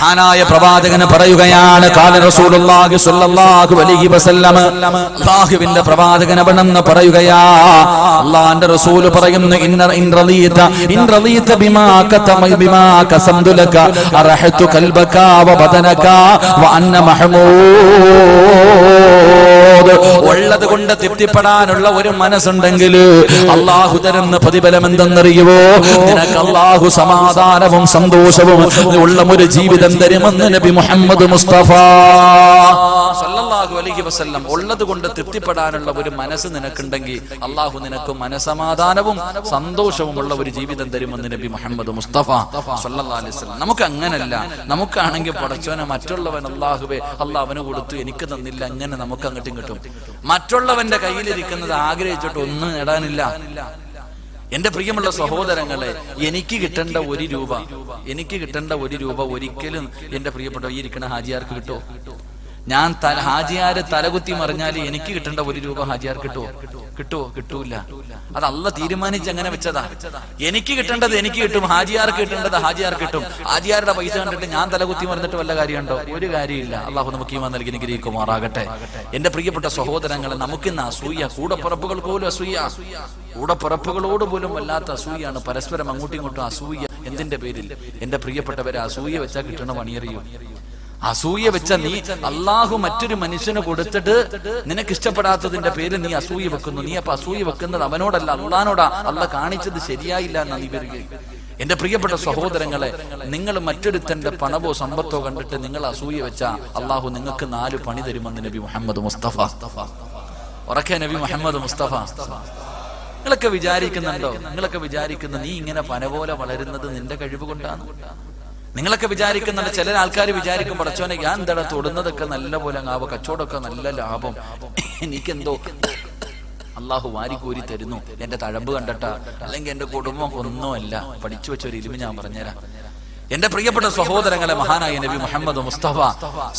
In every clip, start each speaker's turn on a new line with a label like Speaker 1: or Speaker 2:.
Speaker 1: മഹാനായ പ്രവാചകന് പറയുകയാണ്. അവിടെന്ന് പറയുകയാ പറയുന്നു ബിമാ ബിമാ കൽബക മഹ്മൂദ് ഉള്ളത് കൊണ്ട് തൃപ്തിപ്പെടാനുള്ള ഒരു മനസ്സുണ്ടെങ്കിൽ അള്ളാഹു തരുന്ന പ്രതിഫലം എന്തെന്നറിയുവോ? നിനക്ക് അള്ളാഹു സമാധാനവും സന്തോഷവും ഉള്ള ഒരു ജീവിതം തരുമെന്ന് നബി മുഹമ്മദ് മുസ്തഫ സല്ലല്ലാഹു അലൈഹി വസല്ലം ഉള്ളത് കൊണ്ട് തൃപ്തിപ്പെടാനുള്ള ഒരു മനസ്സ് നിനക്കുണ്ടെങ്കിൽ അള്ളാഹു നിനക്ക് മനസമാധാനവും സന്തോഷവും ഉള്ള ഒരു ജീവിതം തരുമെന്ന് നബി മുഹമ്മദ് മുസ്തഫ സല്ലല്ലാഹു അലൈഹി വസല്ലം. നമുക്ക് അങ്ങനല്ല. നമുക്കാണെങ്കിൽ പടച്ചോനെ മറ്റുള്ളവൻ അള്ളാഹുവെ അള്ളാഹ് അവന് കൊടുത്തു എനിക്ക് തന്നില്ല അങ്ങനെ നമുക്ക് അങ്ങോട്ടും കിട്ടും. മറ്റുള്ളവന്റെ കയ്യിലിരിക്കുന്നത് ആഗ്രഹിച്ചിട്ട് ഒന്നും നേടാനില്ല. എന്റെ പ്രിയമുള്ള സഹോദരങ്ങളെ എനിക്ക് കിട്ടേണ്ട ഒരു രൂപ എനിക്ക് കിട്ടേണ്ട ഒരു രൂപ ഒരിക്കലും എന്റെ പ്രിയപ്പെട്ട ഈ ഇരിക്കുന്ന ഹാജിയാർക്ക് കിട്ടുമോ ഞാൻ ഹാജിയാര് തലകുത്തി മറിഞ്ഞാൽ എനിക്ക് കിട്ടേണ്ട ഒരു രൂപ ഹാജിയാർക്ക് കിട്ടുമോ കിട്ടുമോ കിട്ടൂല. അത് അല്ല തീരുമാനിച്ച് അങ്ങനെ വെച്ചതാ? എനിക്ക് കിട്ടേണ്ടത് എനിക്ക് കിട്ടും ഹാജിയാർക്ക് കിട്ടേണ്ടത് ഹാജിയാർ കിട്ടും. ഹാജിയാരുടെ പൈസ കണ്ടിട്ട് ഞാൻ തലകുത്തി മറന്നിട്ട് വല്ല കാര്യമുണ്ടോ? ഒരു കാര്യമില്ല. അള്ളാഹു നമുക്ക് ഈമാൻ നൽകി നിഗ്രഹിക്കുമാറാകട്ടെ എന്റെ പ്രിയപ്പെട്ട സഹോദരങ്ങളെ നമുക്കിന്ന് അസൂയ കൂടപ്പുറപ്പുകൾ പോലും അസൂയ. കൂടപ്പുറപ്പുകളോട് പോലും വല്ലാത്ത അസൂയാണ്. പരസ്പരം അങ്ങോട്ടും ഇങ്ങോട്ടും അസൂയ. എന്തിന്റെ പേരിൽ? എന്റെ പ്രിയപ്പെട്ടവരെ അസൂയ വെച്ചാൽ കിട്ടണ പണിയറിയോ? അസൂയ വെച്ച നീ അള്ളാഹു മറ്റൊരു മനുഷ്യന് കൊടുത്തിട്ട് നിനക്ക് ഇഷ്ടപ്പെടാത്തതിന്റെ പേര് നീ അസൂയ വെക്കുന്നു. നീ അപ്പൊ അസൂയ വെക്കുന്നത് അവനോടല്ല അള്ളഹാനോടാ. അള്ള കാണിച്ചത് ശരിയായില്ല എന്നാ നീ വരികയും. എന്റെ പ്രിയപ്പെട്ട സഹോദരങ്ങളെ നിങ്ങൾ മറ്റൊരുത്തന്റെ പണവോ സമ്പത്തോ കണ്ടിട്ട് നിങ്ങൾ അസൂയ വെച്ച അള്ളാഹു നിങ്ങൾക്ക് നാല് പണി തരുമെന്ന് നബി മുഹമ്മദ് മുസ്തഫ. ഉറക്കെ നബി മുഹമ്മദ് മുസ്തഫ. നിങ്ങളൊക്കെ വിചാരിക്കുന്നുണ്ടോ? നിങ്ങളൊക്കെ വിചാരിക്കുന്ന നീ ഇങ്ങനെ പന പോലെ വളരുന്നത് നിന്റെ കഴിവ് കൊണ്ടാണ്. നിങ്ങളൊക്കെ വിചാരിക്കുന്നുണ്ട് ചില ആൾക്കാർ വിചാരിക്കും പടച്ചോനെ ഞാൻ എന്താ തൊടുന്നതൊക്കെ നല്ല പോലെ ആവോ കച്ചവടമൊക്കെ നല്ല ലാഭം. എനിക്കെന്തോ അള്ളാഹു വാരിക്കൂരി തരുന്നു. എന്റെ തഴമ്പ് കണ്ടട്ട. അല്ലെങ്കിൽ എന്റെ കുടുംബം ഒന്നുമല്ല. പഠിച്ചു വെച്ച ഒരു ഇരുമ ഞാൻ പറഞ്ഞുതരാം. എന്റെ പ്രിയപ്പെട്ട സഹോദരങ്ങളെ മഹാനായ നബി മുഹമ്മദ് മുസ്തഫ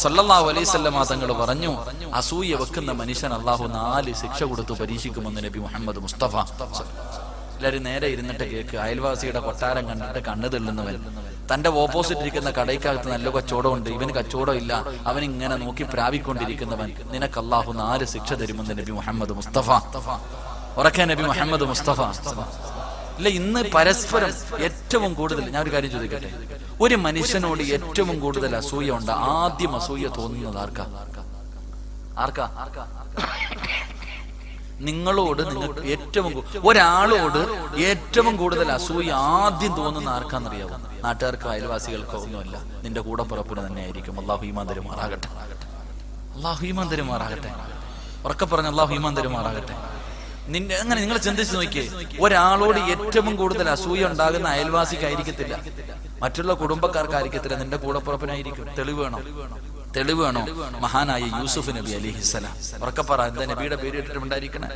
Speaker 1: സല്ലല്ലാഹു അലൈഹി തങ്ങൾ പറഞ്ഞു അസൂയ വെക്കുന്ന മനുഷ്യൻ അള്ളാഹു നാല് ശിക്ഷ കൊടുത്തു പരീക്ഷിക്കുമെന്ന് നബി മുഹമ്മദ് മുസ്തഫ. എല്ലാവരും നേരെ ഇരുന്നിട്ട് കേക്ക്. അയൽവാസിയുടെ കൊട്ടാരം കണ്ടിട്ട് കണ്ണു തെള്ളുന്നവൻ. തന്റെ ഓപ്പോസിറ്റ് ഇരിക്കുന്ന കടയ്ക്കകത്ത് നല്ല കച്ചവടമുണ്ട്. ഇവന് കച്ചവടം ഇല്ല. അവൻ ഇങ്ങനെ നോക്കി പ്രാപിക്കൊണ്ടിരിക്കുന്നവൻ നിനക്ക് അള്ളാഹു നാല് ശിക്ഷ തരുമെന്ന് നബി മുഹമ്മദ് മുസ്തഫ. ഉറക്കെ നബി മുഹമ്മദ് മുസ്തഫ. ഇല്ല ഇന്ന് പരസ്പരം ഏറ്റവും കൂടുതൽ ഞാൻ ഒരു കാര്യം ചോദിക്കട്ടെ? ഒരു മനുഷ്യനോട് ഏറ്റവും കൂടുതൽ അസൂയ ഉണ്ട്. ആദ്യം അസൂയ തോന്നുന്നത് ആർക്കാ? ആർക്കാ? നിങ്ങളോട് നിങ്ങൾക്ക് ഏറ്റവും ഒരാളോട് ഏറ്റവും കൂടുതൽ അസൂയ ആദ്യം തോന്നുന്ന ആർക്കാന്നറിയാവോ നാട്ടുകാർക്കോ അയൽവാസികൾക്കോ ഒന്നുമല്ല. നിന്റെ കൂടെ പുറപ്പിന് തന്നെ ആയിരിക്കും അള്ളാഹു ഈമാൻ തരുമാറാകട്ടെ അള്ളാഹു ഈമാൻ തരുമാറാകട്ടെ ഉറക്കെ പറഞ്ഞ അള്ളാഹു ഈമാൻ തരുമാറാകട്ടെ നിന്റെ അങ്ങനെ നിങ്ങൾ ചിന്തിച്ചു നോക്കിയേ? ഒരാളോട് ഏറ്റവും കൂടുതൽ അസൂയ ഉണ്ടാകുന്ന അയൽവാസിക്കായിരിക്കത്തില്ല. മറ്റുള്ള കുടുംബക്കാർക്കായിരിക്കത്തില്ല. നിന്റെ കൂടപ്പുറപ്പിനായിരിക്കും തെളിവ് വേണം. തെളിവ് വേണോ? മഹാനായ യൂസുഫ് നബി അലിഹിസ്സലാം ഉറക്കപ്പറ എന്താ നബിയുടെ പേര് ഇട്ടിട്ടുണ്ടായിരിക്കണേ?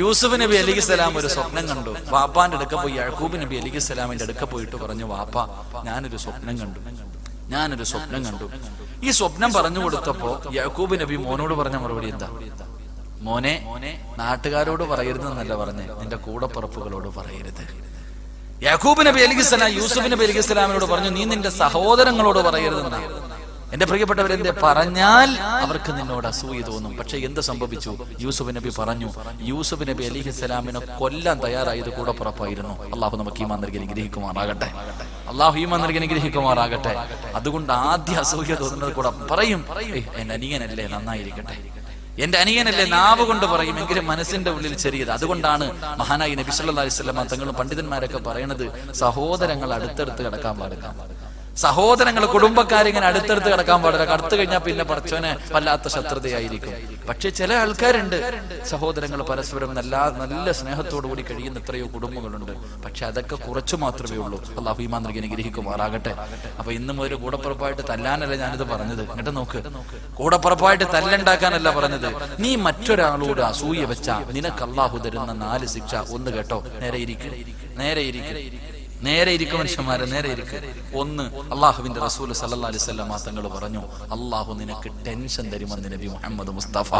Speaker 1: യൂസുഫ് നബി അലിഹിസ്സലാം ഒരു സ്വപ്നം കണ്ടു. വാപ്പാന്റെ അടുക്ക പോയി യഴക്കൂബ് നബി അലിഹിസ്സലാമിന്റെ അടുക്ക പോയിട്ട് പറഞ്ഞു വാപ്പ ഞാനൊരു സ്വപ്നം കണ്ടു. ഞാനൊരു സ്വപ്നം കണ്ടു. ഈ സ്വപ്നം പറഞ്ഞു കൊടുത്തപ്പോ യഴക്കൂബ് നബി മോനോട് പറഞ്ഞ മറുപടി എന്താ? മോനെ നാട്ടുകാരോട് പറയരുതെന്നല്ല പറഞ്ഞേ നിന്റെ കൂടപ്പുറപ്പുകളോട് പറയരുത്. യഹൂബ് നബി അലിഖിസ്ലാം യൂസുഫ് നബി അലിഖിസ്ലാമിനോട് പറഞ്ഞു നീ നിന്റെ സഹോദരങ്ങളോട് പറയരുതെന്നാ. എന്റെ പ്രിയപ്പെട്ടവരെന്ത് പറഞ്ഞാൽ അവർക്ക് നിന്നോട് അസൂയ തോന്നും. പക്ഷെ എന്ത് സംഭവിച്ചു? യൂസുഫ് നബി പറഞ്ഞു യൂസുഫ് നബി അലിഹിസ്സലാമിനെ കൊല്ലാൻ തയ്യാറായത് കൂടെ പുറപ്പായിരുന്നു. അള്ളാഹു നമുക്ക് ഈമാൻ നൽകി അനുഗ്രഹിക്കുമാറാകട്ടെ. അള്ളാഹു ഈമാൻ നൽകി അനുഗ്രഹിക്കുമാറാകട്ടെ. അതുകൊണ്ട് ആദ്യ അസൂയ തോന്നുന്നത് കൂടെ പറയും "ഏയ്, എന്റെ അനിയനല്ലേ നന്നായിരിക്കട്ടെ. എന്റെ അനിയനല്ലേ നാവ് കൊണ്ട് പറയും എങ്കിലും മനസ്സിന്റെ ഉള്ളിൽ ചെറിയത്. അതുകൊണ്ടാണ് മഹാനായി നബി സല്ലല്ലാഹു അലൈഹി വസല്ലം തങ്ങളും പണ്ഡിതന്മാരൊക്കെ പറയണത് സഹോദരങ്ങൾ അടുത്തടുത്ത് കിടക്കാൻ പാടില്ല. സഹോദരങ്ങൾ കുടുംബക്കാരിങ്ങനെ അടുത്തടുത്ത് കിടക്കാൻ പാടില്ല. കടത്തു കഴിഞ്ഞാൽ പിന്നെ പറച്ചോനെ വല്ലാത്ത ശത്രുതയായിരിക്കും. പക്ഷെ ചില ആൾക്കാരുണ്ട്. സഹോദരങ്ങൾ പരസ്പരം നല്ല നല്ല സ്നേഹത്തോടു കൂടി കഴിയുന്ന എത്രയോ കുടുംബങ്ങളുണ്ട്. പക്ഷെ അതൊക്കെ കുറച്ചു മാത്രമേ ഉള്ളൂ. അള്ളാഹു ഈമാൻ നൽകി അനുഗ്രഹിക്കുമാറാകട്ടെ. അപ്പൊ ഇന്നും ഒരു കൂടപ്പുറപ്പായിട്ട് തല്ലാനല്ല ഞാനിത് പറഞ്ഞത്? എന്നിട്ട് നോക്ക്. കൂടപ്പുറപ്പായിട്ട് തല്ലുണ്ടാക്കാനല്ല പറഞ്ഞത്. നീ മറ്റൊരാളോട് അസൂയ വെച്ച നിനക്ക് അള്ളാഹു തരുന്ന നാല് ശിക്ഷ ഒന്ന് കേട്ടോ. നേരെ ഇരിക്കും. നേരെ ഇരിക്കും. നേരെ ഇരിക്കും മനുഷ്യന്മാരെ നേരെ ഇരിക്കും. ഒന്ന് അള്ളാഹുവിന്റെ റസൂൽ സല്ലാ അലൈഹി മാത്രങ്ങൾ തങ്ങൾ പറഞ്ഞു അള്ളാഹു നിനക്ക് ടെൻഷൻ തരുമെന്ന് നബി മുഹമ്മദ് മുസ്തഫ.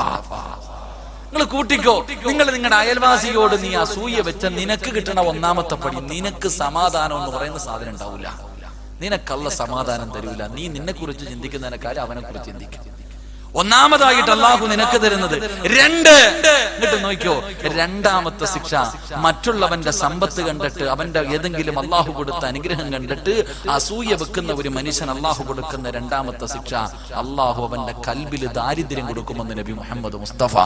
Speaker 1: നിങ്ങൾ കൂട്ടിക്കോ. നിങ്ങൾ നിങ്ങളുടെ അയൽവാസിയോട് നീ അസൂയ വെച്ച നിനക്ക് കിട്ടണ ഒന്നാമത്തെ പടി നിനക്ക് സമാധാനം എന്ന് പറയുന്ന സാധനം ഉണ്ടാവില്ല നിനക്കല്ല സമാധാനം തരൂല. നീ നിന്നെ കുറിച്ച് ചിന്തിക്കുന്നതിനേക്കാൾ അവനെ കുറിച്ച് ചിന്തിക്കും. ഒന്നാമതായിട്ട് അള്ളാഹു നിനക്ക് തരുന്നത് രണ്ട്. എന്നിട്ട് നോക്കിയോ. രണ്ടാമത്തെ ശിക്ഷ മറ്റുള്ളവന്റെ സമ്പത്ത് കണ്ടിട്ട് അവന്റെ ഏതെങ്കിലും അള്ളാഹു കൊടുത്ത അനുഗ്രഹം കണ്ടിട്ട് അസൂയ വെക്കുന്ന ഒരു മനുഷ്യൻ അള്ളാഹു കൊടുക്കുന്ന രണ്ടാമത്തെ ശിക്ഷ അള്ളാഹു അവന്റെ കൽബിൽ ദാരിദ്ര്യം കൊടുക്കുമെന്ന് നബി മുഹമ്മദ് മുസ്തഫ.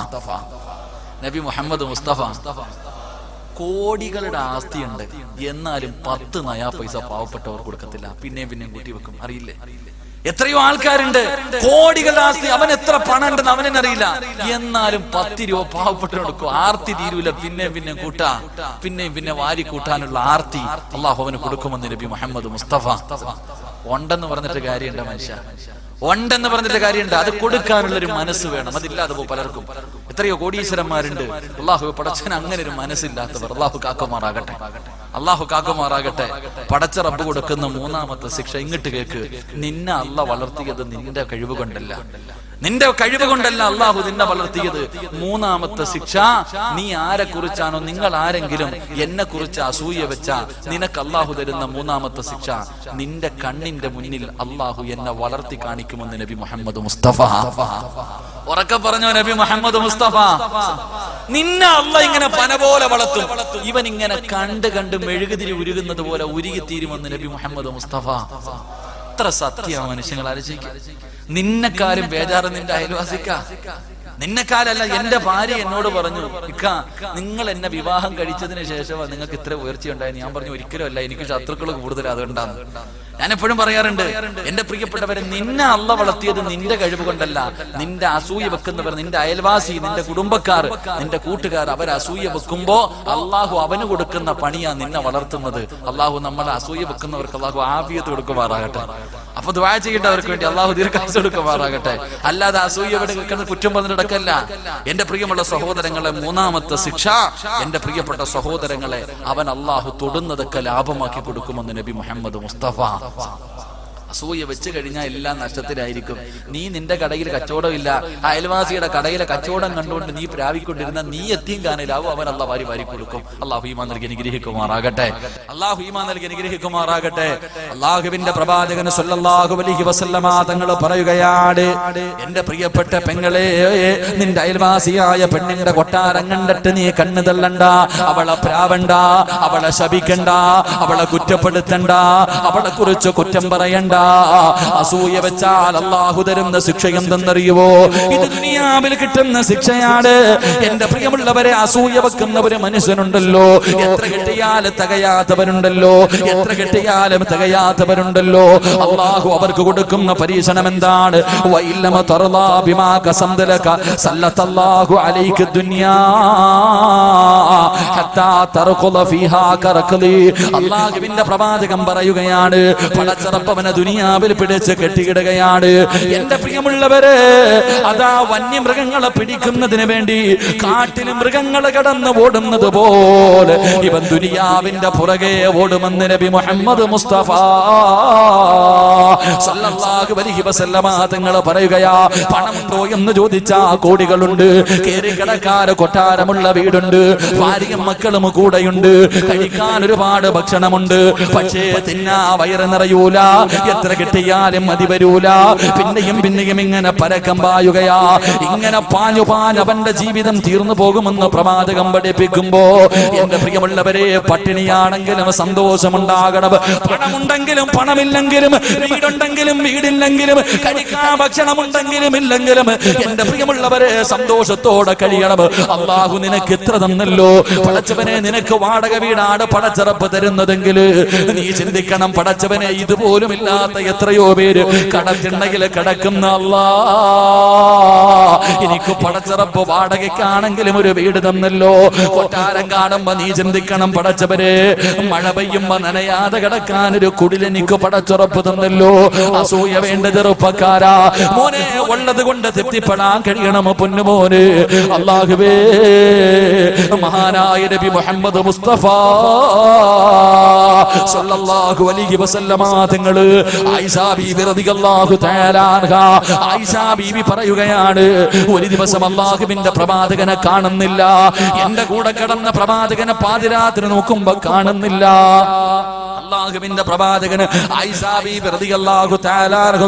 Speaker 1: നബി മുഹമ്മദ് മുസ്തഫ കോടികളുടെ ആസ്തി ഉണ്ട് എന്നാലും പത്ത് നയാ പൈസ പാവപ്പെട്ടവർ കൊടുക്കത്തില്ല. പിന്നെയും പിന്നെയും കൂട്ടി വെക്കും. അറിയില്ലേ? എത്രയോ ആൾക്കാരുണ്ട്. കോടികളുടെ ആസ്തി. അവൻ എത്ര പണം ഉണ്ടെന്ന് അവനെ എന്നാലും പത്ത് രൂപ പാവപ്പെട്ടു കൊടുക്കും ആർത്തി തീരൂല. പിന്നെ പിന്നെ കൂട്ടാ. പിന്നെയും പിന്നെ വാരി കൂട്ടാനുള്ള ആർത്തി അള്ളാഹു അവന് കൊടുക്കുമെന്ന് നബി മുഹമ്മദ് മുസ്തഫ. ഉണ്ടെന്ന് പറഞ്ഞിട്ട് കാര്യമുണ്ട് മനുഷ്യ. ഉണ്ടെന്ന് പറഞ്ഞിട്ട് കാര്യമുണ്ട്. അത് കൊടുക്കാനുള്ള ഒരു മനസ്സ് വേണം. അതില്ലാതെ പോ പലർക്കും. എത്രയോ കോടീശ്വരന്മാരുണ്ട്. അള്ളാഹു പടച്ചൻ അങ്ങനെ ഒരു മനസ്സില്ലാത്തവർ. അള്ളാഹു കാക്കുമാറാകട്ടെ. അള്ളാഹു കാക്കുമാറാകട്ടെ. പടച്ച റബ്ബ് കൊടുക്കുന്ന മൂന്നാമത്തെ ശിക്ഷ ഇങ്ങോട്ട് കേക്ക്. നിന്നെ അല്ല വളർത്തിയത് നിന്റെ കഴിവ് കൊണ്ടല്ല. നിന്റെ കഴിവ് കൊണ്ടല്ല അള്ളാഹു നിന്നെ വളർത്തിയത്. മൂന്നാമത്തെ ശിക്ഷ നീ ആരെ കുറിച്ചാണോ നിങ്ങൾ ആരെങ്കിലും എന്നെ കുറിച്ച് അസൂയ വെച്ച നിനക്ക് അള്ളാഹു തരുന്ന മൂന്നാമത്തെ ശിക്ഷ. നിന്റെ കണ്ണിന്റെ മുന്നിൽ അള്ളാഹു എന്നെ വളർത്തി കാണിക്കുമെന്ന് നബി മുഹമ്മദ് മുസ്തഫ. ഉറക്കെ പറഞ്ഞോ നബി മുഹമ്മദ് മുസ്തഫ? നിന്നെ അല്ല ഇങ്ങനെ പന പോലെ വളർത്തും. ഇവൻ ഇങ്ങനെ കണ്ട് കണ്ട് മെഴുകുതിരി ഉരുകുന്നത് പോലെ ഉരുകിത്തീരുമെന്ന് നബി മുഹമ്മദ് മുസ്തഫ. എത്ര സത്യ മനുഷ്യങ്ങൾ ആലോചിക്കുക നിന്നെക്കാരും ബേജാറ് നിന്റെ അയൽവാസിക്ക. നിന്നെക്കാലല്ല എന്റെ ഭാര്യ എന്നോട് പറഞ്ഞു. ഇക്ക നിങ്ങൾ എന്നെ വിവാഹം കഴിച്ചതിന് ശേഷമാണ് നിങ്ങൾക്ക് ഇത്ര ഉയർച്ചയുണ്ടായെന്ന് ഞാൻ പറഞ്ഞു ഒരിക്കലും അല്ല എനിക്ക് ശത്രുക്കൾ കൂടുതൽ അതുകൊണ്ടാണ് ഞാൻ എപ്പോഴും പറയാറുണ്ട് എന്റെ പ്രിയപ്പെട്ടവരെ നിന്നെ അല്ല വളർത്തിയത് നിന്റെ കഴിവ് കൊണ്ടല്ല. നിന്റെ അസൂയ വെക്കുന്നവർ നിന്റെ അയൽവാസി നിന്റെ കുടുംബക്കാർ നിന്റെ കൂട്ടുകാർ അവർ അസൂയ വെക്കുമ്പോ അള്ളാഹു അവന് കൊടുക്കുന്ന പണിയാ നിന്നെ വളർത്തുന്നത്. അള്ളാഹു നമ്മളെ അസൂയ വെക്കുന്നവർക്ക് അള്ളാഹു ആഫിയത്ത് കൊടുക്കുമാറാകട്ടെ. അപ്പൊ ദ്വാ ചെയ്യേണ്ടവർക്ക് വേണ്ടി അള്ളാഹു ദീർഘാസ് കൊടുക്കുമാറാകട്ടെ. അല്ലാതെ അസൂയ വെക്കുന്ന കുറ്റം പറഞ്ഞിടക്കല്ല എന്റെ പ്രിയമുള്ള സഹോദരങ്ങളെ മൂന്നാമത്തെ ശിക്ഷ. എന്റെ പ്രിയപ്പെട്ട സഹോദരങ്ങളെ അവൻ അള്ളാഹു തൊടുന്നതൊക്കെ ലാഭമാക്കി കൊടുക്കുമെന്ന് നബി മുഹമ്മദ് മുസ്തഫ. അസൂയ വെച്ച് കഴിഞ്ഞാൽ എല്ലാം നഷ്ടത്തിലായിരിക്കും. നീ നിന്റെ കടയിൽ കച്ചവടമില്ല. അയൽവാസിയുടെ കടയിലെ കച്ചവടം കണ്ടുകൊണ്ട് നീ പ്രാപിക്കൊണ്ടിരുന്ന നീ എത്തിയും കാണിലാവും അവൻ അല്ല വാരി വാരി കൊടുക്കും. അള്ളാഹു ഈമാൻ നൽകി അനുഗ്രഹിക്കുമാറാകട്ടെ. അള്ളാഹു ഈമാൻ നൽകി അനുഗ്രഹിക്കുമാറാകട്ടെ. അള്ളാഹുവിന്റെ പ്രവാചകന് സല്ലല്ലാഹു അലൈഹി വസല്ലമ തങ്ങൾ പറയുകയാണ് എന്റെ പ്രിയപ്പെട്ട പെങ്ങളെ നിന്റെ അയൽവാസിയായ പെണ്ണിന്റെ കൊട്ടാരം കണ്ടിട്ട് നീ കണ്ണു തള്ളണ്ട. അവളെ പ്രാവണ്ട. അവളെ ശപിക്കണ്ട. അവളെ കുറ്റപ്പെടുത്തണ്ട. അവളെ കുറിച്ച് കുറ്റം പറയണ്ട. അസൂയ വെച്ചാൽ അള്ളാഹു തരുന്ന ശിക്ഷ എന്തെന്നറിയുവോ? ഇത് ദുനിയാവിൽ കിട്ടുന്ന ശിക്ഷയാണ്. എന്റെ പ്രിയമുള്ളവരെ അസൂയ വെക്കുന്ന ഒരു മനുഷ്യനുണ്ടല്ലോ. എത്ര കിട്ടിയാൽ തകയാത്തവരുണ്ടല്ലോ. എത്ര കിട്ടിയാലും തികയാത്തവരുണ്ടല്ലോ. അള്ളാഹു അവർക്ക് കൊടുക്കുന്ന പരീക്ഷണം എന്താണ്? ദുനിയാ അള്ളാഹുവിന്റെ പ്രവാചകം പറയുകയാണ് പടച്ചറപ്പവനെ ദുനിയാവിൽ പിടിച്ച് കെട്ടിയിടുകയാണ് എന്റെ പ്രിയമുള്ളവരെ അതാ വന്യമൃഗങ്ങളെ പിടിക്കുന്നതിന് വേണ്ടി കാട്ടിൽ മൃഗങ്ങൾ കടന്നു ഓടുന്നത് പോലെ ഇവൻ ദുനിയാവിന്റെ പുറകെ ഓടുമെന്ന് നബി മുഹമ്മദ് മുസ്തഫ സല്ലല്ലാഹു അലൈഹി വസല്ലമ പറയുകയാ പണമുണ്ടോ എന്ന് ചോദിച്ചാ കോടികളുണ്ട്. കേറി കൊട്ടാരമുള്ള വീടുണ്ട്. ഭാര്യയും മക്കളും കൂടെയുണ്ട്. കഴിക്കാൻ ഒരുപാട് ഭക്ഷണമുണ്ട്. പക്ഷേ തിന്നാ വയറ് നിറയൂല. എത്ര കിട്ടിയാലും മതി വരൂല. പിന്നെയും പിന്നെയും ഇങ്ങനെ പരക്കം പായുകയാ. ഇങ്ങനെ പാഞ്ഞു പാഞ്ഞ് അവന്റെ ജീവിതം തീർന്നു പോകുമെന്ന് പ്രവാചകം പഠിപ്പിക്കുമ്പോ എന്റെ പ്രിയമുള്ളവരെ പട്ടിണിയാണെങ്കിലും സന്തോഷമുണ്ടാകണം. പണമുണ്ടെങ്കിലും പണമില്ലെങ്കിലും വീടുണ്ടെങ്കിലും വീടില്ലെങ്കിലും കഴിക്കാൻ ഭക്ഷണമുണ്ടെങ്കിലും ഇല്ലെങ്കിലും എന്റെ പ്രിയമുള്ളവരെ സന്തോഷത്തോടെ കഴിയണം. അള്ളാഹു നിനക്ക് ഇത്ര തന്നല്ലോ. പടച്ചവനെ നിനക്ക് വാടക വീടാണ് പടച്ചിറപ്പ് തരുന്നതെങ്കിൽ നീ ചിന്തിക്കണം. പടച്ചവനെ ഇതുപോലും ഇല്ലാത്ത എത്രയോ പേര് കടത്തിണ്ണയിൽ കിടക്കുന്ന അല്ലാ. എനിക്ക് പടച്ചിറപ്പ് വാടകയ്ക്കാണെങ്കിലും ഒരു വീട് തന്നല്ലോ. കൊട്ടാരം കാണുമ്പോ നീ ചിന്തിക്കണം പടച്ചവരെ. മഴ പെയ്യുമ്പോ നനയാതെ കിടക്കാൻ ഒരു കുടിലെനിക്ക് പടച്ചുറപ്പ് തന്നല്ലോ. അസൂയ വേണ്ട ചെറുപ്പക്കാരാ. മോനെ ഉള്ളത് കൊണ്ട് തൃപ്തിപ്പെടാൻ കഴിയണം പൊന്നുമോന്. അള്ളാഹുവേ മഹാനായ നബി മുഹമ്മദ് മുസ്തഫ. സല്ലല്ലാഹു അലൈഹി വസല്ലമ തങ്ങൾ ബീബി പറയുകയാണ് ഒരു ദിവസം അള്ളാഹുവിന്റെ പ്രവാചകനെ കാണുന്നില്ല. എന്റെ കൂടെ കിടന്ന പ്രവാചകനെ പാതിരാത്രി നോക്കുമ്പോ കാണുന്നില്ല. അള്ളാഹുവിന്റെ പ്രവാചകന്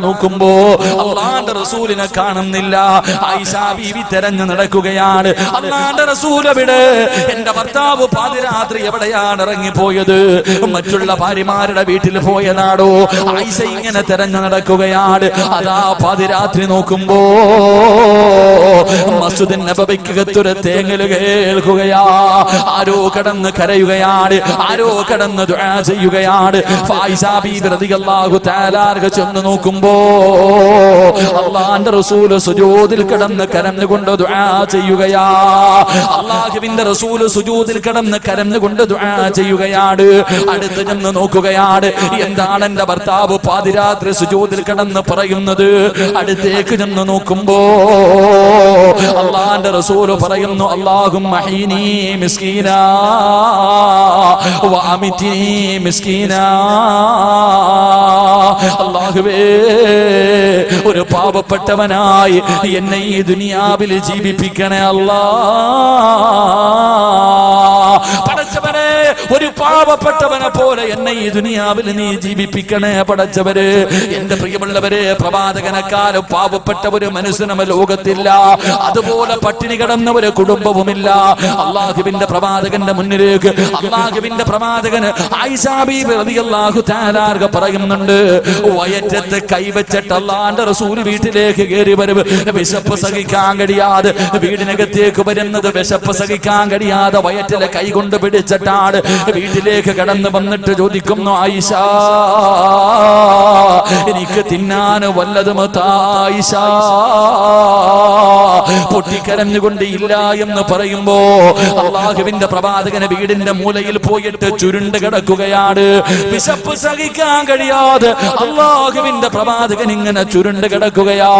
Speaker 1: നോക്കുമ്പോ അള്ളാന്റെ റസൂലിനെ കാണുന്നില്ല. ഐസാബി തെരഞ്ഞു നടക്കുകയാണ്. അള്ളാന്റെ റസൂൽ എവിടെ? എന്റെ ഭർത്താവ് പാതിരാത്രി എവിടെയാണ് ഇറങ്ങിപ്പോയത്? മറ്റുള്ള ഭാര്യമാരുടെ വീട്ടിൽ പോയതാടോ ഐസ ഇങ്ങനെ തെരഞ്ഞു നടക്കുകയാണ്. അതാ പാതിരാത്രി നോക്കുമ്പോ മസ്ജിദിൻ നബവിക്കകത്തൊരു തേങ്ങൽ കേൾക്കുകയാ. ആരോ കടന്ന് കരയുകയാണ് ആരോ കടന്ന് ദുആ ചെയ്യുകയാണ്. ചെന്ന് നോക്കുമ്പോ അള്ളാന്റെ റസൂൽ സുജൂദിൽ കടന്ന് കരഞ്ഞുകൊണ്ട് ദുആ ചെയ്യുകയാ. അള്ളാഹുവിന്റെ റസൂൽ സുജൂദിൽ കടന്ന് കരഞ്ഞുകൊണ്ട് ദുആ ചെയ്യുകയാണ്. അടുത്ത് ചെന്ന് നോക്കുകയാണ് എന്താണ് എന്റെ ഭർത്താവ് പാതിരാത്രി സുജോതിൽ കിടന്ന് പറയുന്നത് അടുത്തേക്ക് ചെന്ന് നോക്കുമ്പോ അള്ളാന്റെ റസൂൽ പറയുന്നു അള്ളാഹും അള്ളാഹുവേ ഒരു പാവപ്പെട്ടവനായി എന്നെ ഈ ദുനിയാവിൽ ജീവിപ്പിക്കണേ അല്ലാ. പടച്ചവനെ ഒരു പാവപ്പെട്ടവനെ പോലെ എന്നെ ഈ ദുനിയാവിൽ നീ ജീവിപ്പിക്കണേ പടച്ചവര്. എന്റെ പ്രിയമുള്ളവരെ പ്രവാചകനെക്കാളും പാവപ്പെട്ട ഒരു മനുഷ്യനും ലോകത്തില്ല. അതുപോലെ പട്ടിണി കിടന്ന ഒരു കുടുംബവുമില്ല. അള്ളാഹുവിന്റെ പ്രവാചകന്റെ മുന്നിലേക്ക് അള്ളാഹുവിന്റെ പ്രവാചകന് പറയുന്നുണ്ട് വയറ്റത്ത് കൈവച്ചിട്ട് അള്ളാന്റെ റസൂൽ വീട്ടിലേക്ക് കയറി വരും വിശപ്പ് സഹിക്കാൻ കഴിയാതെ വീടിനകത്തേക്ക് വരുന്നത് വിശപ്പ് സഹിക്കാൻ കഴിയാതെ വയറ്റിലെ കൈ കൊണ്ട് പിടിച്ചിട്ടാണ് വീട്ടിലേക്ക് കടന്നു വന്നിട്ട് ചോദിക്കുന്നു ആയിഷ എനിക്ക് തിന്നാൻ വല്ലതും തായിഷ പൊട്ടിക്കരഞ്ഞുകൊണ്ട് ഇല്ല എന്ന് പറയുമ്പോ അള്ളാഹുവിന്റെ പ്രവാചകന് വീടിന്റെ മൂലയിൽ പോയിട്ട് ചുരുണ്ട് കിടക്കുകയാണ്. വിശപ്പ് സഹിക്കാൻ കഴിയാതെ അള്ളാഹുവിന്റെ പ്രവാചകൻ ഇങ്ങനെ ചുരുണ്ട് കിടക്കുകയാ.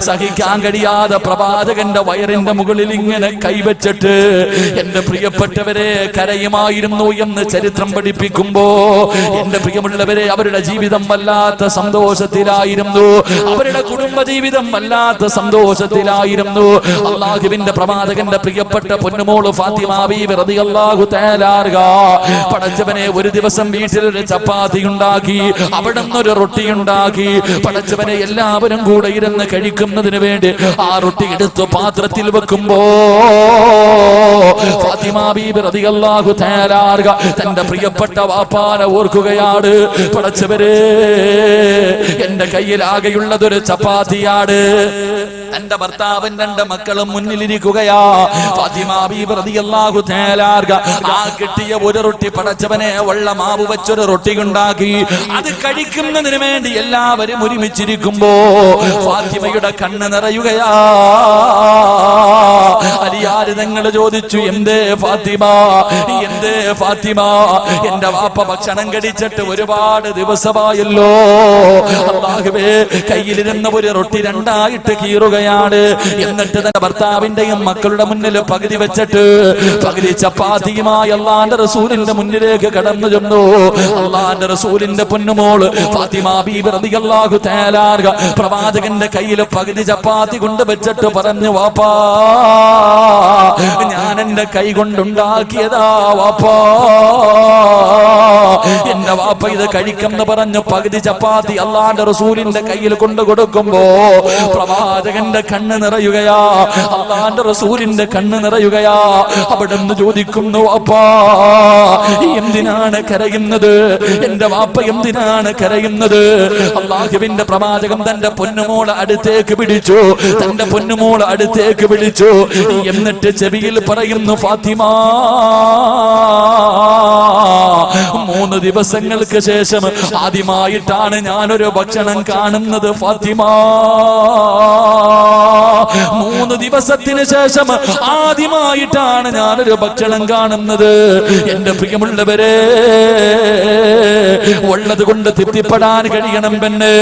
Speaker 1: സഹിക്കാൻ കഴിയാതെ പ്രവാചകന്റെ വയറിന്റെ മുകളിൽ ഇങ്ങനെ കൈവച്ചിട്ട് എന്റെ പ്രിയപ്പെട്ടവരെ കരയുമായിരുന്നു എന്ന് ചരിത്രം പഠിപ്പിക്കുമ്പോ എന്റെ പ്രിയമുള്ളവരെ അവരുടെ ജീവിതം വല്ലാത്ത സന്തോഷത്തിലായിരുന്നു. അവരുടെ കുടുംബ ജീവിതം വല്ലാത്ത സന്തോഷത്തിലായിരുന്നു. അള്ളാഹുവിന്റെ പ്രവാചകന്റെ പ്രിയപ്പെട്ട പൊന്നുമോൾ പടച്ചവനെ ഒരു ദിവസം വീട്ടിൽ ഒരു ചപ്പാത്തി ഉണ്ടാക്കി അവിടെ നിന്നൊരു റൊട്ടി ഉണ്ടാക്കി പടച്ചവനെ എല്ലാവരും കൂടെ ഇരുന്ന് കഴിക്കുന്നതിന് വേണ്ടി ആ റൊട്ടി എടുത്ത് പാത്രത്തിൽ വെക്കുമ്പോ ഫാത്തിമ ബീബി റളിയല്ലാഹു തആലാർക തന്റെ പ്രിയപ്പെട്ട വാപ്പാനെ ഓർക്കുകയാണ് പടച്ചവരെ എന്റെ കയ്യിൽ ആകെയുള്ളതൊരു ചപ്പാത്തിയാണ് തന്റെ ഭർത്താവും രണ്ട് മക്കളും മുന്നിലിരിക്കുകയാ. ആ കിട്ടിയ ഒരു റൊട്ടി പടച്ചവനെ ഉള്ള മാവ് വെച്ചൊരു റൊട്ടി ഉണ്ടാക്കി അത് കഴിക്കുന്നതിന് വേണ്ടി എല്ലാവരും ഒരുമിച്ചിരിക്കുമ്പോ ഫാത്തിമയുടെ കണ്ണ് നിറയുകയാ. അലിയാര് നിങ്ങൾ ചോദിച്ചു എന്തേ ഫാത്തിമ? എന്തേ ഫാത്തിമ? എന്റെ വാപ്പ ഭക്ഷണം കടിച്ചിട്ട് ഒരുപാട് ദിവസമായല്ലോ. അള്ളാഹുവേ കയ്യിലിരുന്ന ഒരു റൊട്ടി രണ്ടായിട്ട് കീറുകയാണ്. എന്നിട്ട് തന്റെ ഭർത്താവിന്റെയും മക്കളുടെ മുന്നിൽ പകുതി വെച്ചിട്ട് പകുതി ചപ്പാത്തിയുമായി അള്ളാന്റെ റസൂലിന്റെ മുന്നിലേക്ക് കടന്നു ചെന്നു. അള്ളാന്റെ റസൂലിന്റെ പൊന്നുമോൾ ഫാത്തിമ ബീബി റളിയല്ലാഹു തആലാർക പ്രവാചകന്റെ കയ്യിൽ പകുതി ചപ്പാത്തി കൊണ്ട് വെച്ചിട്ട് പറഞ്ഞു വാപ്പാ ഞാൻ എന്റെ കൈ കൊണ്ടുണ്ടാക്കിയതാ വാപ്പാ. എന്റെ വാപ്പ ഇത് കഴിക്കെന്ന് പറഞ്ഞു പകുതി ചപ്പാത്തി അള്ളാന്റെ റസൂലിന്റെ കയ്യിൽ കൊണ്ടു കൊടുക്കുമ്പോ പ്രവാചകന്റെ കണ്ണ് നിറയുകയാ. അള്ളാന്റെ റസൂലിന്റെ കണ്ണ് നിറയുകയാ. അവിടെ നിന്ന് ചോദിക്കുന്നു വാപ്പാ എന്തിനാണ് കരയുന്നത്? എന്റെ വാപ്പ എന്തിനാണ് കരയുന്നത്? അള്ളാഹുവിന്റെ പ്രവാചകം തന്റെ പൊന്നുമോളെ അടുത്തേക്ക് പിടിച്ചു. തന്റെ പൊന്നുമോളെ അടുത്തേക്ക് വിളിച്ചു. എന്നിട്ട് ചെവിയിൽ പറയുന്നു ഫാത്തിമ മൂന്ന് ദിവസങ്ങൾക്ക് ശേഷം ആദ്യമായിട്ടാണ് ഞാനൊരു ഭക്ഷണം കാണുന്നത് ഫാത്തിമ. മൂന്ന് ദിവസത്തിന് ശേഷം ആദ്യമായിട്ടാണ് ഞാനൊരു ഭക്ഷണം കാണുന്നത്. എന്റെ പ്രിയമുള്ളവരെ ഉള്ളത് കൊണ്ട് തൃപ്തിപ്പെടാൻ കഴിയണം പെണ്ണ്.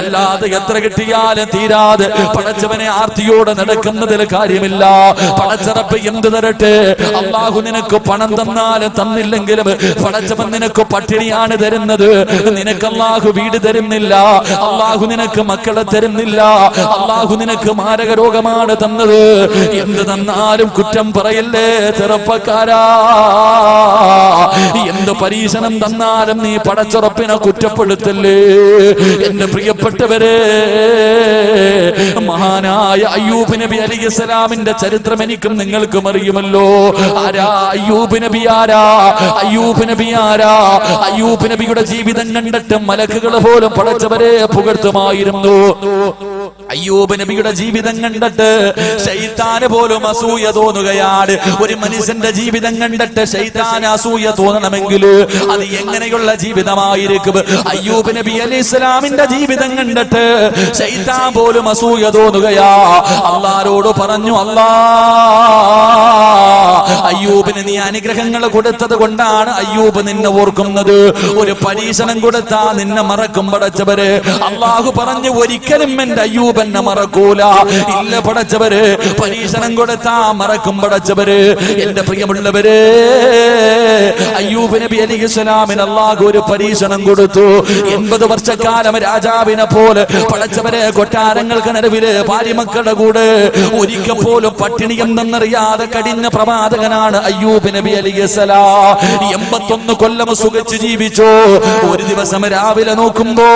Speaker 1: അല്ലാതെ എത്ര കിട്ടിയാലും തീരാതെ പടച്ചവനെ ആർത്തിയോടെ നടക്കുന്നതിൽ കാര്യമില്ല. പടച്ചറപ്പ് എന്ത് തരട്ടെ? അള്ളാഹു നിനക്ക് പണം തന്നാലും തന്നില്ലെങ്കിലും പടച്ചവൻ നിനക്ക് പട്ടിണിയാണ് തരുന്നത്. നിനക്ക് അള്ളാഹു വീട് തരുന്നില്ല. അള്ളാഹു നിനക്ക് മക്കളെ തരുന്നില്ല. അള്ളാഹു നിനക്ക് മാരക രോഗമാണ് തന്നത്. എന്ത് തന്നാലും കുറ്റം പറയല്ലേ ചെറുപ്പക്കാരാ? എന്ത് പരീക്ഷണം തന്നാലും നീ പടച്ചുറപ്പിനെ കുറ്റപ്പെടുത്തല്ലേ? എന്റെ പ്രിയപ്പെട്ടവരെ മഹാനായ അയ്യൂബ് നബി അലിസ്ലാമിന്റെ ചരിത്രം എനിക്കും നിങ്ങൾക്കും അറിയുമല്ലോ. ആരാ? അയ്യൂബ് നബി ആരാ? അയ്യൂബ് നബി ആരാ? അയ്യൂബ് നബിയുടെ ജീവിതം കണ്ടിട്ട് മലക്കുകൾ പോലും പടച്ചവരെ പുകഴ്ത്തുമായിരുന്നു. അയ്യൂബ് നബിയുടെ ജീവിതം കണ്ടിട്ട് ശൈത്താന് പോലും അസൂയ തോന്നുകയാണ്. ഒരു മനുഷ്യന്റെ ജീവിതം കണ്ടിട്ട് ശൈത്താൻ അസൂയ തോന്നണമെങ്കിൽ അത് എങ്ങനെയുള്ള ജീവിതമായിരിക്കും? അയ്യൂബ് നബി അലി ഇസ്ലാമിന്റെ ജീവിതം കണ്ടിട്ട് ശൈത്താൻ പോലും അസൂയ തോന്നുകയാ. അള്ളാരോട് പറഞ്ഞു അല്ലാ അയ്യൂബിന് നീ അനുഗ്രഹങ്ങൾ കൊടുത്തത് കൊണ്ടാണ് അയ്യൂബ് നിന്നെ ഓർക്കുന്നത്. ഒരു പരീക്ഷണം കൊടുത്താ നിന്നെ മറക്കും പടച്ചവര്. അള്ളാഹു പറഞ്ഞു ഒരിക്കലും എന്റെ അയ്യൂബ് എന്നെ മറക്കൂല. ഇല്ല പടച്ചവര് പരീക്ഷണം കൊടുത്താ മറക്കും പടച്ചവര്. എന്റെ പ്രിയമുള്ളവര് അയ്യൂബ് നബി അലി ഇസ്ലാമിന് അള്ളാഹു ഒരു പരീക്ഷണം കൊടുത്തു. എൺപത് വർഷക്കാലം രാജാവിനെ പോലെ പടച്ചവരെ കൊട്ടാരങ്ങൾക്ക് നിലവിൽ ഭാര്യമക്കളുടെ കൂടെ ഒരിക്കൽ പോലും പട്ടിണി എന്തെന്നറിയാതെ കടിഞ്ഞ പ്രവാചകനാണ് അയ്യൂബ് നബി അലി ഇസ്ലാ എൺപത്തൊന്ന് കൊല്ലം സുഖിച്ച് ജീവിച്ചു. ഒരു ദിവസം രാവിലെ നോക്കുമ്പോ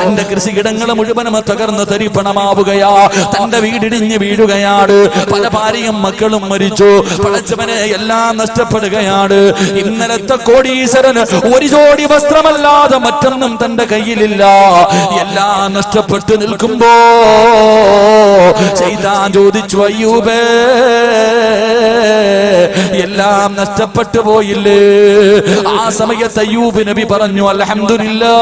Speaker 1: തന്റെ കൃഷിയിടങ്ങൾ മുഴുവനും തകർന്ന് തരിപ്പണമാവുകയാ. തന്റെ വീടിടിഞ്ഞ് വീഴുകയാണ്. പല ഭാര്യയും മക്കളും മരിച്ചു. പടച്ചവനെ എല്ലാം നഷ്ടപ്പെടുകയാണ്. ഇന്നലത്തെ കോടീശ്വരന് ഒരു ജോഡി വസ്ത്രമല്ലാതെ മറ്റൊന്നും തന്റെ കയ്യിലില്ല. എല്ലാം നഷ്ടപ്പെട്ടു നിൽക്കുമ്പോ ചെയ്താൻ ചോദിച്ചു അയ്യൂബേ എല്ലാം നഷ്ടപ്പെട്ടു പോയില്ലേ? ആ സമയത്ത് അയ്യൂബ് നബി പറഞ്ഞു അൽഹംദുലില്ലാ.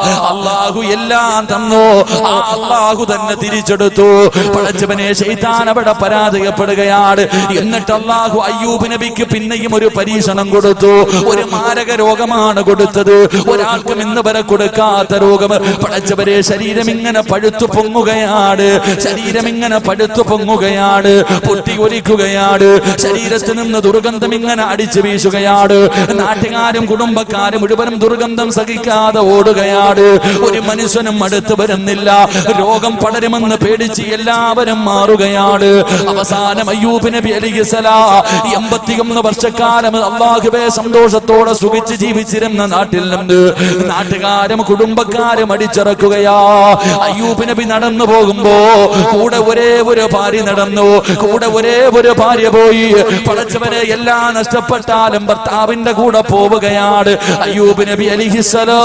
Speaker 1: അള്ളാഹു എല്ലാം തന്നു. ആ അള്ളാഹു തന്നെ തിരിച്ചെടുത്തു. പടച്ചവനെ ശൈതാൻ പരാജയപ്പെടുകയാണ്. എന്നിട്ട് അള്ളാഹു അയ്യൂബ് നബിക്ക് പിന്നെയും ഒരു പരീക്ഷണം കൊടുത്തു. ഒരു മാരക രോഗമാണ് കൊടുത്തത്. ഒരാൾക്കും ഇന്ന് വരെ കൊടുക്കാത്ത രോഗം. പടച്ചവരെ ശരീരം ഇങ്ങനെ പഴുത്തു പൊങ്ങുകയാണ്. ശരീരം ഇങ്ങനെ പഴുത്തു പൊങ്ങുകയാണ്. പൊട്ടി ഒലിക്കുകയാണ്. ശരീരത്തിൽ നിന്ന് ദുർഗന്ധം ഇങ്ങനെ അടിച്ചു വീശുകയാണ്. നാട്ടുകാരും കുടുംബക്കാരും മുഴുവനും ദുർഗന്ധം സഹിക്കാതെ ഓടുകയാണ്. ഒരു മനുഷ്യനും അടുത്ത് വരുന്നില്ല. രോഗം പടരുമെന്ന് പേടിച്ച് എല്ലാവരും മാറുകയാണ്. അവസാനം അയ്യൂബ് നബി എൺപത്തിയൊന്ന് വർഷക്കാലം അള്ളാഹുബെ സന്തോഷത്തോടെ സുഖിച്ച് ജീവിച്ചിരുന്ന നാട്ടിൽ നിന്ന് നാട്ടുകാരും കുടുംബക്കാരും അടിച്ചിറക്കുകയാ. അയ്യൂബ് നബി നടന്നു പോകുമ്പോ കൂടെ ഒരേ ഒരു ഭാര്യ നടന്നു. കൂടെ ഒരേ ഒരു ഭാര്യ പോയി. പഠിച്ചവരെ എല്ലാം നഷ്ടപ്പെട്ടാലും ഭർത്താവിന്റെ കൂടെ പോവുകയാണ് അയ്യൂബ് നബി അലിഹിസലോ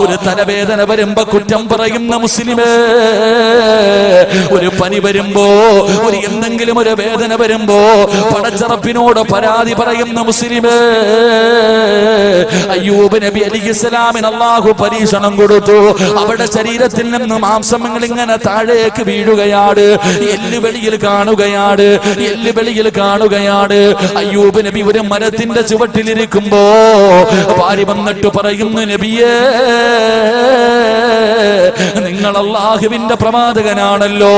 Speaker 1: ഒരു തലവേദന വരുമ്പോ കുറ്റം പറയുന്ന മുസ്ലിമേ ഒരു പനി വരുമ്പോ ഒരു എന്തെങ്കിലും ഒരു വേദന വരുമ്പോ പടച്ചറപ്പിനോട് പരാതി പറയുന്ന മുസ്ലിമേ അയ്യൂബ് നബി അലി ഇസ്ലാമിന് അള്ളാഹു പരീക്ഷണം കൊടുത്തു. അവിടെ ശരീരത്തിൽ നിന്ന് മാംസങ്ങൾ ഇങ്ങനെ താഴേക്ക് വീഴുകയാണ്. എല്ലുവെളിയിൽ കാണുകയാണ്. എല്ലുവെളിയിൽ കാണുകയാണ്. അയ്യൂബ് നബി ഒരു മരത്തിന്റെ ചുവട്ടിലിരിക്കുമ്പോ ഭാര്യ വന്നിട്ട് പറയുന്നു നബിയേ നിങ്ങൾ അള്ളാഹുവിന്റെ പ്രവാചകനാണല്ലോ.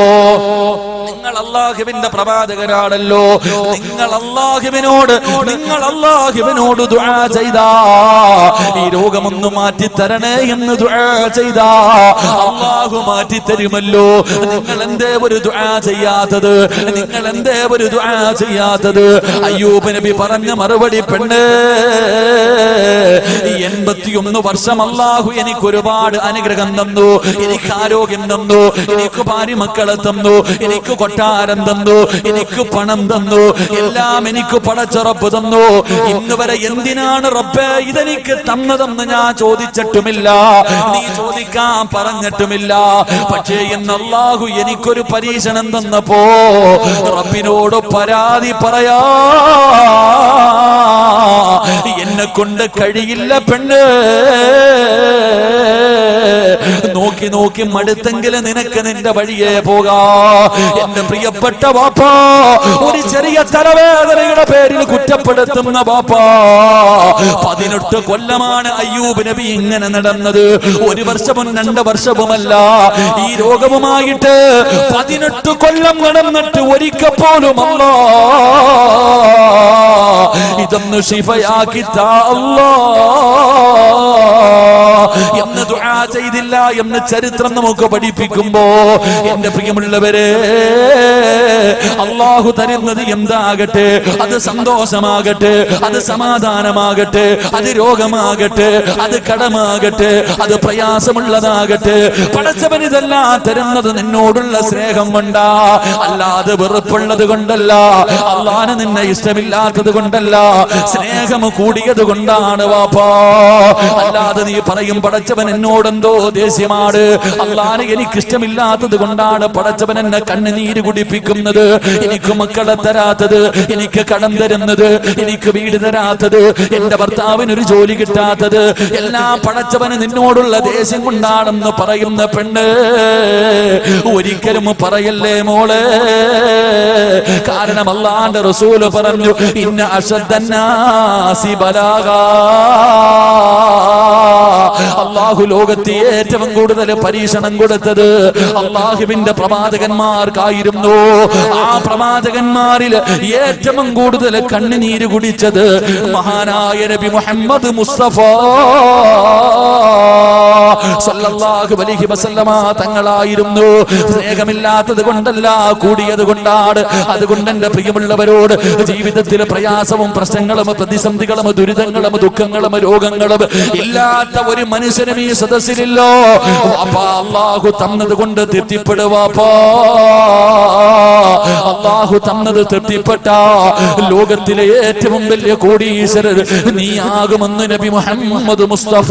Speaker 1: നിങ്ങൾ അള്ളാഹുവിന്റെ പ്രവാചകനാണല്ലോ. നിങ്ങൾ അള്ളാഹുവിനോട് നിങ്ങൾ അള്ളാഹുവിനോട് ദുആ ചെയ്താ. ഈ രോഗമൊന്ന് മാറ്റി തരണേ എന്ന് ദുആ ചെയ്താ. അള്ളാഹു മാറ്റി തരുമല്ലോ നിങ്ങൾ എന്തേ ഒരു ദുആ ചെയ്യാത്തത്? നിങ്ങൾ എന്തേ ഒരു ദുആ ചെയ്യാത്തത്? അയ്യൂബ് നബി പറഞ്ഞ മറുപടി പെണ്ണ് എൺപത്തിയൊന്ന് വർഷം അള്ളാഹു എനിക്ക് ഒരുപാട് അനുഗ്രഹം തന്നു. എനിക്ക് ആരോഗ്യം തന്നു. എനിക്ക് ഭാര്യ മക്കളെ തന്നു. എനിക്ക് കൊട്ടാരം തന്നു. എനിക്ക് പണം തന്നു. എല്ലാം എനിക്ക് പടച്ചുറപ്പ് തന്നു. ഇന്ന് വരെ എന്തിനാണ് റബ്ബേ ഇതെനിക്ക് തന്നതെന്ന് ഞാൻ ചോദിച്ചിട്ടുമില്ല. നീ ചോദിക്കാൻ പറഞ്ഞിട്ടുമില്ല. പക്ഷേ ഇന്ന് എനിക്കൊരു പരീക്ഷണം തന്നപ്പോ റബ്ബിനോട് പരാതി പറയാ. എന്നെ കൊണ്ട് കഴിയില്ല പെണ്ണ്. നോക്കി നോക്കി മടുത്തെങ്കിലും നിനക്ക് നിന്റെ വഴിയെ പോകാ. എന്റെ പ്രിയപ്പെട്ട ബാപ്പ ഒരു ചെറിയ തലവേദനയുടെ പേരിൽ കുറ്റപ്പെടുത്തുന്ന ബാപ്പ. പതിനെട്ട് കൊല്ലമാണ് അയ്യൂബ് നബി ഇങ്ങനെ നടന്നത്. ഒരു വർഷവും രണ്ട് വർഷവുമല്ല. ഈ രോഗവുമായിട്ട് പതിനെട്ട് കൊല്ലം നടന്നിട്ട് ഒരിക്കൽ പോലും അല്ല. ഇതൊന്ന് ഷിഫയാക്കി താ അല്ലാ. എന്ന് ദുആ ചെയ്തില്ല എന്ന് ചരിത്രം നമുക്ക് പഠിപ്പിക്കുമ്പോ എന്റെ പ്രിയമുള്ളവരെ അള്ളാഹു തരുന്നത് എന്താകട്ടെ? അത് സന്തോഷമാകട്ടെ അത് സമാധാനമാകട്ടെ അത് രോഗമാകട്ടെ അത് കടമാകട്ടെ അത് പ്രയാസമുള്ളതാകട്ടെ. പടച്ചവൻ ഇതെല്ലാം തരുന്നത് നിന്നോടുള്ള സ്നേഹം കൊണ്ടാ. അല്ലാതെ വെറുപ്പുള്ളത് കൊണ്ടല്ല അള്ളാന് നിന്നെ ഇഷ്ടമില്ലാത്തത് കൊണ്ടല്ല സ്നേഹം കൂടിയത് കൊണ്ടാണ് വാപ്പാ. അല്ലാതെ നീ പറയും പടച്ചവൻ എന്നോടെന്തോ ദേഷ്യമാണ്. അള്ളാന് എനിക്ക് ഇഷ്ടമില്ലാത്തത് കൊണ്ടാണ് പടച്ചവൻ എന്നെ കണ്ണുനീര് കുടിപ്പിക്കുന്നത്. എനിക്ക് മക്കളെ തരാത്തത് എനിക്ക് കടം തരുന്നത് എനിക്ക് വീട് തരാത്തത് എന്റെ ഭർത്താവിന് ഒരു ജോലി കിട്ടാത്തത്. എല്ലാം പടച്ചവന് നിന്നോടുള്ള ദേഷ്യം കൊണ്ടാണെന്ന് പറയുന്ന പെണ്ണ്. ഒരിക്കലും പറയല്ലേ മോളെ? കാരണം അള്ളാന്റെ റസൂൽ പറഞ്ഞു ഇന്ന അശദ്ധന്നാസി ബലാഗാ. അള്ളാഹു ലോകത്തെ ഏറ്റവും കൂടുതൽ പരീക്ഷണം കൊടുത്തത് അള്ളാഹുവിന്റെ പ്രവാചകന്മാർക്കായിരുന്നു. ആ പ്രവാചകന്മാരിൽ ഏറ്റവും കൂടുതൽ കണ്ണുനീര് കുടിച്ചത് മഹാനായ നബി മുഹമ്മദ് മുസ്തഫ. സല്ലല്ലാഹു അലൈഹി വസല്ലമ തങ്ങളായിരുന്നു. സ്നേഹമില്ലാത്തത് കൊണ്ടല്ല കൂടിയത് കൊണ്ടാണ്. അതുകൊണ്ട് എന്റെ പ്രിയമുള്ളവരോട് ജീവിതത്തിൽ പ്രയാസവും പ്രശ്നങ്ങളും പ്രതിസന്ധികളും ദുരിതങ്ങളും ദുഃഖങ്ങളും രോഗങ്ങളും ഇല്ലാത്ത ഒരു മനുഷ്യനും ഈ സദസ്സിലില്ലോ. അള്ളാഹു തന്നത് കൊണ്ട് തൃപ്തിപ്പെടുവാപ്പാ അള്ളാഹു തന്നത് തൃപ്തിപ്പെട്ട. ലോകത്തിലെ ഏറ്റവും വലിയ കോടീശ്വരർ നീ ആകുമെന്ന് നബി മുഹമ്മദ് മുസ്തഫ.